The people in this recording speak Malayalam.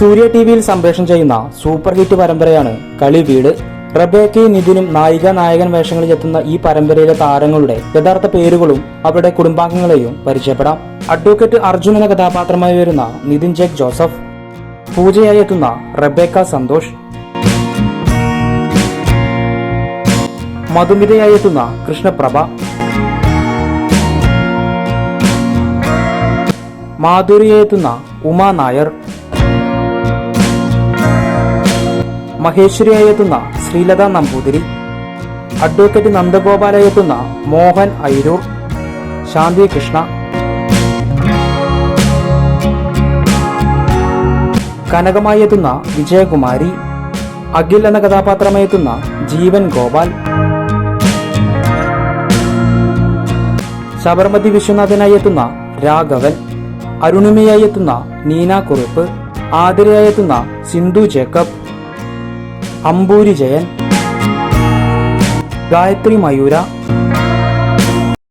സൂര്യ ടി വിയിൽ സംപ്രേഷണം ചെയ്യുന്ന സൂപ്പർ ഹിറ്റ് പരമ്പരയാണ് കളി വീട്. റബേക്കയും നിതിനും നായിക നായകൻ വേഷങ്ങളിൽ എത്തുന്ന ഈ പരമ്പരയിലെ താരങ്ങളുടെ യഥാർത്ഥ പേരുകളും അവരുടെ കുടുംബാംഗങ്ങളെയും പരിചയപ്പെടാം. അഡ്വക്കേറ്റ് അർജുൻ എന്ന കഥാപാത്രമായി വരുന്ന നിതിൻ ജേക്ക് ജോസഫ്. പൂജയായി എത്തുന്ന റബേക്ക സന്തോഷ്. മധുമിതയായി എത്തുന്ന കൃഷ്ണപ്രഭ. മാധുരിയായി എത്തുന്ന ഉമാ നായർ. മഹേശ്വരിയായി എത്തുന്ന ശ്രീലത നമ്പൂതിരി അഡ്വക്കേറ്റ് നന്ദഗോപാലായി എത്തുന്ന മോഹൻ ഐരൂർ ശാന്തി കൃഷ്ണ. കനകമായി എത്തുന്ന വിജയകുമാരി അഖിൽ എന്ന കഥാപാത്രമായി എത്തുന്ന ജീവൻ ഗോപാൽ. ശബർമതി വിശ്വനാഥനായി എത്തുന്ന രാഘവൻ. അരുണിമയായി എത്തുന്ന നീന കുറുപ്പ്. ആതിരയായി എത്തുന്ന സിന്ധു ജേക്കബ്. അമ്പൂരി ജയൻ ഗായത്രി മയൂര